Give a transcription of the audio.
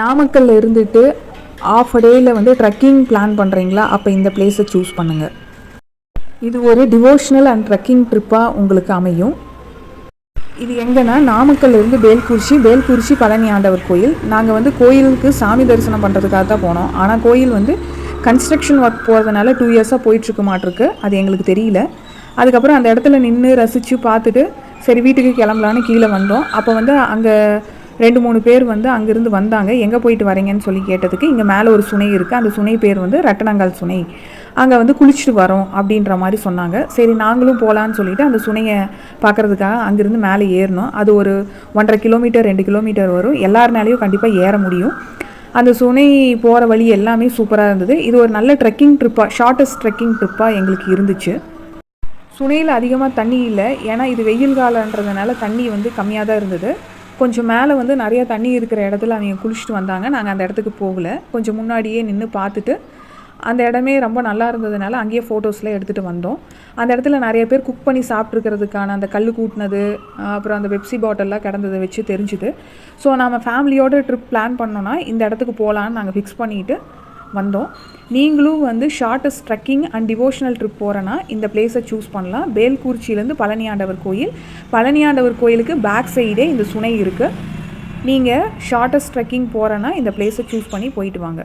நாமக்கல்ல இருந்துட்டு ஆஃப் டேயில் வந்து ட்ரெக்கிங் பிளான் பண்ணுறீங்களா அப்போ இந்த பிளேஸை சூஸ் பண்ணுங்கள் இது ஒரு டிவோஷனல் அண்ட் ட்ரெக்கிங் ட்ரிப்பாக உங்களுக்கு அமையும். இது எங்கன்னா நாமக்கல்ல இருந்து வேல்குறிச்சி பழனி ஆண்டவர் கோயில். நாங்கள் வந்து கோயிலுக்கு சாமி தரிசனம் பண்ணுறதுக்காக தான் போனோம். ஆனால் கோயில் வந்து கன்ஸ்ட்ரக்ஷன் ஒர்க் போகிறதுனால டூ இயர்ஸாக போயிட்டுருக்க மாட்டிருக்கு. அது எங்களுக்கு தெரியல. அதுக்கப்புறம் அந்த இடத்துல நின்று ரசித்து பார்த்துட்டு சரி வீட்டுக்கு கிளம்பலான்னு கீழே வந்தோம். அப்போ வந்து அங்கே ரெண்டு மூணு பேர் வந்து அங்கேருந்து வந்தாங்க. எங்கே போயிட்டு வரீங்கன்னு சொல்லி கேட்டதுக்கு இங்கே மேலே ஒரு சுனை இருக்குது அந்த சுனை பேர் வந்து ரட்டனங்கால் சுனை. அங்கே வந்து குளிச்சுட்டு வரோம் அப்படின்ற மாதிரி சொன்னாங்க. சரி நாங்களும் போகலான்னு சொல்லிட்டு அந்த சுனையை பார்க்குறதுக்காக அங்கேருந்து மேலே ஏறினோம் அது ஒரு ஒன்றரை கிலோமீட்டர் ரெண்டு கிலோமீட்டர் வரும். எல்லாருனாலையும் கண்டிப்பாக ஏற முடியும். அந்த சுனை போகிற வழி எல்லாமே சூப்பராக இருந்தது. இது ஒரு நல்ல ட்ரெக்கிங் ட்ரிப்பாக ஷார்ட்டஸ்ட் ட்ரெக்கிங் ட்ரிப்பாக எங்களுக்கு இருந்துச்சு. சுனையில் அதிகமாக தண்ணி இல்லை. ஏன்னா இது வெயில் காலன்றதுனால தண்ணி வந்து கம்மியாக தான் இருந்தது. கொஞ்சம் மேலே வந்து நிறைய தண்ணி இருக்கிற இடத்துல அவங்க குளிச்சுட்டு வந்தாங்க. நாங்கள் அந்த இடத்துக்கு போகல. கொஞ்சம் முன்னாடியே நின்று பார்த்துட்டு அந்த இடமே ரொம்ப நல்லா இருந்ததுனால அங்கேயே ஃபோட்டோஸ்லாம் எடுத்துகிட்டு வந்தோம். அந்த இடத்துல நிறைய பேர் குக் பண்ணி சாப்பிட்ருக்கிறதுக்கான அந்த கல் கூட்டினது அப்புறம் அந்த பெப்சி பாட்டிலெலாம் கிடந்ததை வச்சு தெரிஞ்சுது. ஸோ நம்ம ஃபேமிலியோடு ட்ரிப் பிளான் பண்ணோன்னா இந்த இடத்துக்கு போகலான்னு நாங்கள் ஃபிக்ஸ் பண்ணிவிட்டு வந்தோம். நீங்களும் வந்து shortest trekking and devotional trip போகிறேன்னா இந்த பிளேஸை சூஸ் பண்ணலாம். பேல்குறிச்சியிலேருந்து பழனியாண்டவர் கோயில். பழனியாண்டவர் கோயிலுக்கு பேக் சைடே இந்த சுனை இருக்குது நீங்கள் ஷார்ட்டஸ்ட் ட்ரெக்கிங் போகிறேன்னா இந்த பிளேஸை சூஸ் பண்ணி போயிட்டு வாங்க.